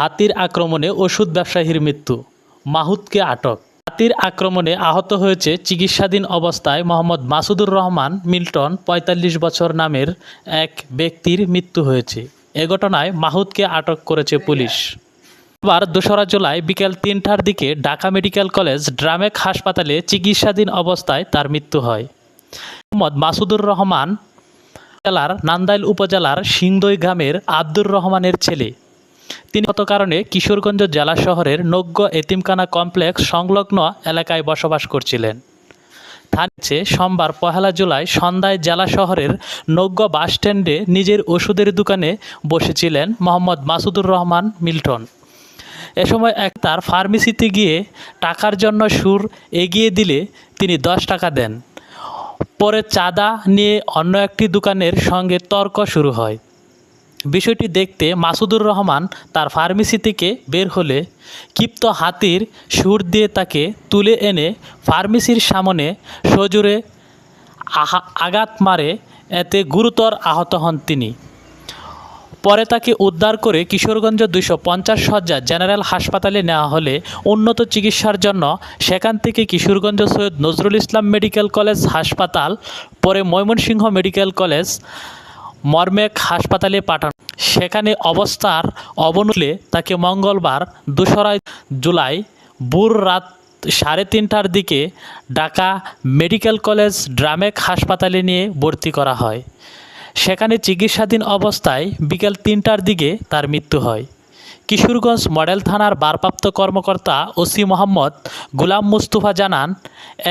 হাতির আক্রমণে ওষুধ ব্যবসায়ীর মৃত্যু, মাহুতকে আটক। হাতির আক্রমণে আহত হয়েছে চিকিৎসাধীন অবস্থায় মোহাম্মদ মাসুদুর রহমান মিল্টন, পঁয়তাল্লিশ বছর নামের এক ব্যক্তির মৃত্যু হয়েছে। এ ঘটনায় মাহুতকে আটক করেছে পুলিশ। এবার দোসরা জুলাই বিকেল তিনটার দিকে ঢাকা মেডিকেল কলেজ ড্রামেক হাসপাতালে চিকিৎসাধীন অবস্থায় তার মৃত্যু হয়। মোহাম্মদ মাসুদুর রহমান জেলার নান্দাইল উপজেলার সিংদই গ্রামের আব্দুর রহমানের ছেলে। তিনি গত কারণে কিশোরগঞ্জ জেলা শহরের নগ্য এতিমখানা কমপ্লেক্স সংলগ্ন এলাকায় বসবাস করছিলেন। থানছে সোমবার পহেলা জুলাই সন্ধ্যায় জেলা শহরের নগ্য বাসস্ট্যান্ডে নিজের ওষুধের দোকানে বসেছিলেন মোহাম্মদ মাসুদুর রহমান মিল্টন। এ সময় এক তার ফার্মেসিতে গিয়ে টাকার জন্য সুর এগিয়ে দিলে তিনি দশ টাকা দেন। পরে চাঁদা নিয়ে অন্য একটি দোকানের সঙ্গে তর্ক শুরু হয়। বিষয়টি দেখতে মাসুদুর রহমান তার ফার্মেসি থেকে বের হলে ক্ষিপ্ত হাতির সুর দিয়ে তাকে তুলে এনে ফার্মেসির সামনে সজোরে আঘাত মারে, এতে গুরুতর আহত হন তিনি। পরে তাকে উদ্ধার করে কিশোরগঞ্জ দুশো পঞ্চাশ সজ্জা জেনারেল হাসপাতালে নেওয়া হলে উন্নত চিকিৎসার জন্য সেখান থেকে কিশোরগঞ্জ সৈয়দ নজরুল ইসলাম মেডিকেল কলেজ হাসপাতাল, পরে ময়মনসিংহ মেডিকেল কলেজ মর্মেক হাসপাতালে পাঠানো। সেখানে অবস্থার অবনলে তাকে মঙ্গলবার দোসরা জুলাই বুর রাত সাড়ে তিনটার দিকে ঢাকা মেডিকেল কলেজ ড্রামেক হাসপাতালে নিয়ে ভর্তি করা হয়। সেখানে চিকিৎসাধীন অবস্থায় বিকেল তিনটার দিকে তার মৃত্যু হয়। কিশোরগঞ্জ মডেল থানার ভারপ্রাপ্ত কর্মকর্তা ওসি মোহাম্মদ গুলাম মুস্তফা জানান,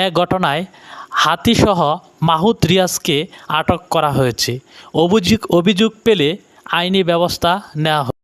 এ ঘটনায় হাতিসহ মাহুদ রিয়াজকে আটক করা হয়েছে। অভিযোগ অভিযোগ পেলে আইনি ব্যবস্থা নেওয়া